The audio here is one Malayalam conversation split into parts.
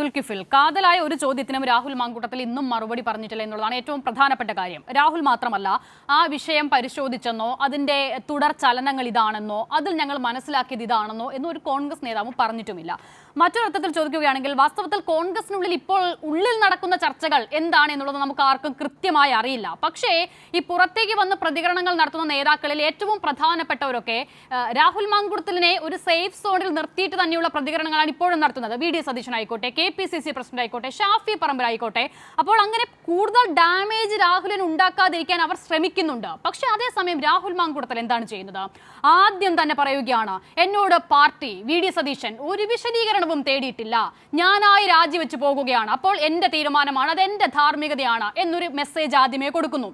ദുൽകിഫിൽ കാതലായ ഒരു ചോദ്യത്തിനും രാഹുൽ മാങ്കൂട്ടത്തിൽ ഇന്നും മറുപടി പറഞ്ഞിട്ടില്ല എന്നുള്ളതാണ് ഏറ്റവും പ്രധാനപ്പെട്ട കാര്യം. രാഹുൽ മാത്രമല്ല ആ വിഷയം പരിശോധിച്ചെന്നോ അതിന്റെ തുടർ ചലനങ്ങൾ ഇതാണെന്നോ അതിൽ ഞങ്ങൾ മനസ്സിലാക്കിയത് ഇതാണെന്നോ എന്നൊരു കോൺഗ്രസ് നേതാവും പറഞ്ഞിട്ടുമില്ല. മറ്റൊരർത്ഥത്തിൽ ചോദിക്കുകയാണെങ്കിൽ വാസ്തവത്തിൽ കോൺഗ്രസിനുള്ളിൽ ഇപ്പോൾ ഉള്ളിൽ നടക്കുന്ന ചർച്ചകൾ എന്താണ് എന്നുള്ളത് നമുക്ക് ആർക്കും കൃത്യമായി അറിയില്ല. പക്ഷേ ഈ പുറത്തേക്ക് വന്ന് പ്രതികരണങ്ങൾ നടത്തുന്ന നേതാക്കളിൽ ഏറ്റവും പ്രധാനപ്പെട്ടവരൊക്കെ രാഹുൽ മാങ്കുടത്തിലിനെ ഒരു സേഫ് സോണിൽ നിർത്തിയിട്ട് തന്നെയുള്ള പ്രതികരണങ്ങളാണ് ഇപ്പോഴും നടത്തുന്നത്. വി ഡി സതീശൻ ആയിക്കോട്ടെ K P C C president ആയിക്കോട്ടെ ഷാഫി പറമ്പിലായിക്കോട്ടെ അപ്പോൾ അങ്ങനെ കൂടുതൽ ഡാമേജ് രാഹുലിന് ഉണ്ടാക്കാതിരിക്കാൻ അവർ ശ്രമിക്കുന്നുണ്ട്. പക്ഷെ അതേസമയം രാഹുൽ മാങ്കുടത്തൽ എന്താണ് ചെയ്യുന്നത്? ആദ്യം തന്നെ പറയുകയാണ് എന്നോട് പാർട്ടി വി. ഡി. സതീശൻ ഒരു വിശദീകരണവും തേടിയിട്ടില്ല. ഞാനായി രാജിവെച്ച് പോകുകയാണ്. അപ്പോൾ എന്റെ തീരുമാനമാണ് അത് എന്റെ ധാർമ്മികതയാണ് എന്നൊരു മെസ്സേജ് ആദ്യമേ കൊടുക്കുന്നു.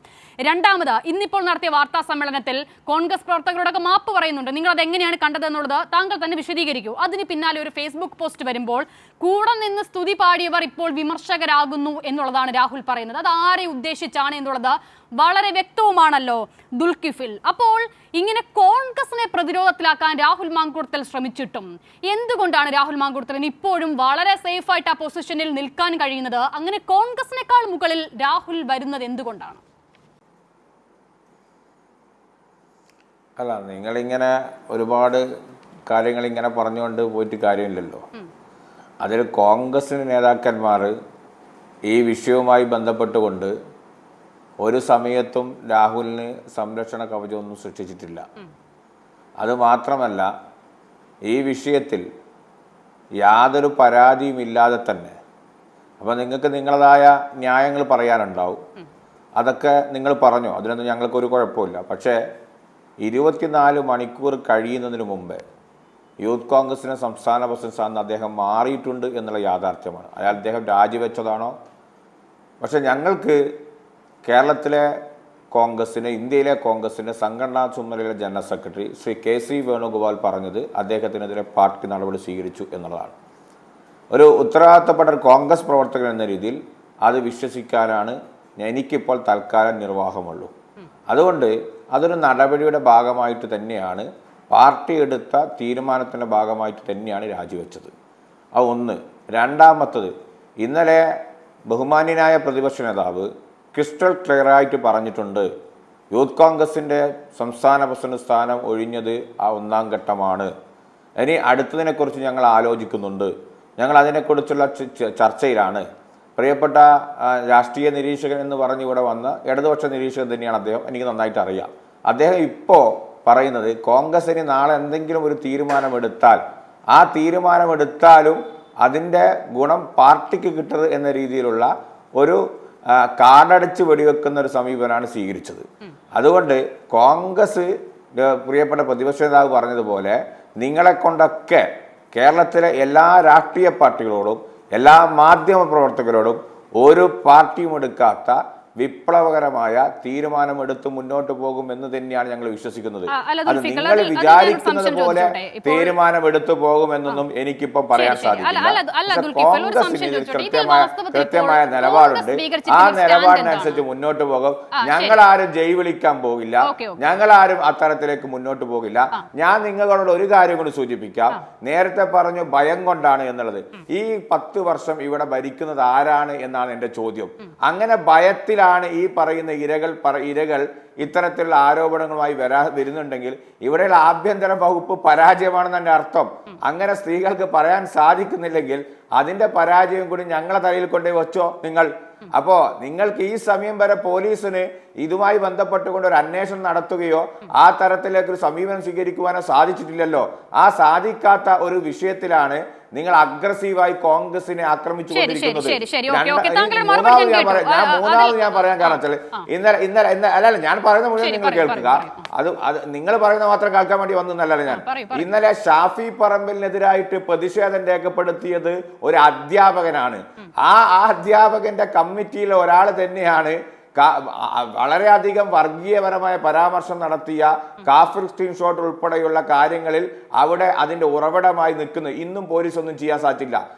രണ്ടാമത് ഇന്നിപ്പോൾ നടത്തിയ വാർത്താ സമ്മേളനത്തിൽ കോൺഗ്രസ് പ്രവർത്തകരോടൊക്കെ മാപ്പ് പറയുന്നുണ്ട്. നിങ്ങൾ അത് എങ്ങനെയാണ് കണ്ടതെന്നുള്ളത് താങ്കൾ തന്നെ വിശദീകരിക്കൂ. അതിന് പിന്നാലെ ഒരു ഫേസ്ബുക്ക് പോസ്റ്റ് വരുമ്പോൾ കൂടെ നിന്ന് സ്തുതി പാടിയവർ ഇപ്പോൾ വിമർശകരാകുന്നു എന്നുള്ളതാണ് രാഹുൽ പറയുന്നത്. അത് ആരെ ഉദ്ദേശിച്ചാണ് എന്നുള്ളത് വളരെ വ്യക്തവുമാണല്ലോ ദുൽഖിഫിൽ. അപ്പോൾ ഇങ്ങനെ കോൺഗ്രസിനെ പ്രതിരോധത്തിലാക്കാൻ രാഹുൽ മാങ്കൂർത്തൽ ശ്രമിച്ചിട്ടും എന്തുകൊണ്ടാണ് രാഹുൽ മാങ്കൂർത്തലിന് ഇപ്പോഴും വളരെ സേഫ് ആയിട്ട് ആ പൊസിഷനിൽ നിൽക്കാൻ കഴിയുന്നത്? അങ്ങനെ കോൺഗ്രസിനേക്കാൾ മുകളിൽ രാഹുൽ വരുന്നത് എന്തുകൊണ്ടാണ്? അല്ല നിങ്ങളിങ്ങനെ ഒരുപാട് കാര്യങ്ങൾ ഇങ്ങനെ പറഞ്ഞുകൊണ്ട് പോയിട്ട് കാര്യമില്ലല്ലോ. അതിൽ കോൺഗ്രസിന് നേതാക്കന്മാർ ഈ വിഷയവുമായി ബന്ധപ്പെട്ടുകൊണ്ട് ഒരു സമയത്തും രാഹുലിന് സംരക്ഷണ കവചമൊന്നും സൃഷ്ടിച്ചിട്ടില്ല. അതുമാത്രമല്ല ഈ വിഷയത്തിൽ യാതൊരു പരാതിയും ഇല്ലാതെ തന്നെ അപ്പോൾ നിങ്ങൾക്ക് നിങ്ങളതായ ന്യായങ്ങൾ പറയാനുണ്ടാവും. അതൊക്കെ നിങ്ങൾ പറഞ്ഞു? അതിനൊന്നും ഞങ്ങൾക്കൊരു കുഴപ്പമില്ല. പക്ഷേ ഇരുപത്തിനാല് മണിക്കൂർ കഴിയുന്നതിന് മുമ്പേ യൂത്ത് കോൺഗ്രസിന്റെ സംസ്ഥാന പ്രസിഡന്റ് സ്ഥാനം അദ്ദേഹം മാറിയിട്ടുണ്ട് എന്നുള്ള യാഥാർത്ഥ്യമാണ്. അയാൾ അദ്ദേഹം രാജിവെച്ചതാണോ? പക്ഷേ ഞങ്ങൾക്ക് കേരളത്തിലെ കോൺഗ്രസിന് ഇന്ത്യയിലെ കോൺഗ്രസിന്റെ സംഘടനാ ചുമതലയിലെ general secretary Shri K C Venugopal പറഞ്ഞത് അദ്ദേഹത്തിനെതിരെ പാർട്ടി നടപടി സ്വീകരിച്ചു എന്നുള്ളതാണ്. ഒരു ഉത്തരവാദിത്തപ്പെട്ട ഒരു കോൺഗ്രസ് പ്രവർത്തകൻ എന്ന രീതിയിൽ അത് വിശ്വസിക്കാനാണ് എനിക്കിപ്പോൾ തൽക്കാലം നിർവാഹമുള്ളൂ. അതുകൊണ്ട് അതൊരു നടപടിയുടെ ഭാഗമായിട്ട് തന്നെയാണ് പാർട്ടി എടുത്ത തീരുമാനത്തിന്റെ ഭാഗമായിട്ട് തന്നെയാണ് രാജിവെച്ചത്. അത് ഒന്ന്. രണ്ടാമത്തത് ഇന്നലെ ബഹുമാന്യനായ പ്രതിപക്ഷ നേതാവ് ക്രിസ്റ്റൽ ക്ലിയറായിട്ട് പറഞ്ഞിട്ടുണ്ട് യൂത്ത് കോൺഗ്രസിന്റെ സംസ്ഥാന പ്രസിഡന്റ് സ്ഥാനം ഒഴിഞ്ഞത് ആ ഒന്നാം ഘട്ടമാണ്. ഇനി അടുത്തതിനെക്കുറിച്ച് ഞങ്ങൾ ആലോചിക്കുന്നുണ്ട്. ഞങ്ങൾ അതിനെക്കുറിച്ചുള്ള ചർച്ചയിലാണ്. പ്രിയപ്പെട്ട ആ, രാഷ്ട്രീയ നിരീക്ഷകൻ എന്ന് പറഞ്ഞ് ഇവിടെ വന്ന ഇടതുപക്ഷ നിരീക്ഷകൻ തന്നെയാണ് അദ്ദേഹം. എനിക്ക് നന്നായിട്ട് അറിയാം. അദ്ദേഹം ഇപ്പോൾ പറയുന്നത് കോൺഗ്രസിന് നാളെ എന്തെങ്കിലും ഒരു തീരുമാനമെടുത്താൽ ആ തീരുമാനമെടുത്താലും അതിന്റെ ഗുണം പാർട്ടിക്ക് കിട്ടരുത് എന്ന രീതിയിലുള്ള ഒരു ആ, കാർഡടിച്ച് വെടിവെക്കുന്ന ഒരു സമീപനമാണ് സ്വീകരിച്ചത്. അതുകൊണ്ട് കോൺഗ്രസ് പ്രിയപ്പെട്ട പ്രതിപക്ഷ നേതാവ് പറഞ്ഞതുപോലെ നിങ്ങളെ കൊണ്ടൊക്കെ കേരളത്തിലെ എല്ലാ രാഷ്ട്രീയ പാർട്ടികളോടും എല്ലാ മാധ്യമ പ്രവർത്തകരോടും ഒരു പാർട്ടിയും എടുക്കാത്ത വിപ്ലവകരമായ തീരുമാനമെടുത്ത് മുന്നോട്ട് പോകും എന്ന് തന്നെയാണ് ഞങ്ങൾ വിശ്വസിക്കുന്നത്. അത് നിങ്ങൾ വിചാരിക്കുന്നത് പോലെ തീരുമാനമെടുത്ത് പോകുമെന്നൊന്നും എനിക്കിപ്പം പറയാൻ സാധിക്കില്ല. കോൺഗ്രസിന് കൃത്യമായ കൃത്യമായ നിലപാടുണ്ട്. ആ നിലപാടിനനുസരിച്ച് മുന്നോട്ട് പോകും. ഞങ്ങൾ ആരും ജയ് വിളിക്കാൻ പോകില്ല. ഞങ്ങൾ ആരും അത്തരത്തിലേക്ക് മുന്നോട്ട് പോകില്ല. ഞാൻ നിങ്ങളോട് ഒരു കാര്യം കൂടി സൂചിപ്പിക്കാം. നേരത്തെ പറഞ്ഞു ഭയം കൊണ്ടാണ് എന്നുള്ളത്. ഈ പത്ത് വർഷം ഇവിടെ ഭരിക്കുന്നത് ആരാണ് എന്നാണ് എന്റെ ചോദ്യം. അങ്ങനെ ഭയത്തിലാണ് ഈ പറയുന്ന ഇരകൾ പറ- ഇരകൾ ഇത്തരത്തിലുള്ള ആരോപണങ്ങളുമായി വരാ വരുന്നുണ്ടെങ്കിൽ ഇവിടെയുള്ള ആഭ്യന്തര വകുപ്പ് പരാജയമാണെന്ന് എന്റെ അർത്ഥം. അങ്ങനെ സ്ത്രീകൾക്ക് പറയാൻ സാധിക്കുന്നില്ലെങ്കിൽ അതിന്റെ പരാജയം കൂടി ഞങ്ങളെ തലയിൽ കൊണ്ടേ വെച്ചോ നിങ്ങൾ. അപ്പോ നിങ്ങൾക്ക് ഈ സമയം വരെ പോലീസിന് ഇതുമായി ബന്ധപ്പെട്ടുകൊണ്ട് ഒരു അന്വേഷണം നടത്തുകയോ ആ തരത്തിലേക്ക് ഒരു സമീപനം സ്വീകരിക്കുവാനോ സാധിച്ചിട്ടില്ലല്ലോ. ആ സാധിക്കാത്ത ഒരു വിഷയത്തിലാണ് നിങ്ങൾ അഗ്രസീവായി കോൺഗ്രസിനെ മറുപടി മൂന്നാമത് ഞാൻ മൂന്നാമത് ഞാൻ പറയാൻ കാരണം വെച്ചാൽ. ഇന്നലെ ഇന്നലെ അല്ലല്ല ഞാൻ പറയുന്ന മുഴുവൻ നിങ്ങൾ കേൾക്കുക. അത് അത് നിങ്ങൾ പറയുന്ന മാത്രം കേൾക്കാൻ വേണ്ടി വന്നതല്ല ഞാൻ. ഇന്നലെ ഷാഫി പറമ്പലിനെതിരായിട്ട് പ്രതിഷേധം രേഖപ്പെടുത്തിയത് ഒരു അധ്യാപകനാണ്. ആ ആ അധ്യാപകന്റെ കമ്മിറ്റിയിലെ ഒരാൾ തന്നെയാണ് വളരെയധികം വർഗീയപരമായ പരാമർശം നടത്തിയ കാഫിർ സ്ക്രീൻഷോട്ട് ഉൾപ്പെടെയുള്ള കാര്യങ്ങളിൽ അവിടെ അതിന്റെ ഉറവിടമായി നിൽക്കുന്നു. ഇന്നും പോലീസ് ഒന്നും ചെയ്യാൻ സാധിച്ചില്ല.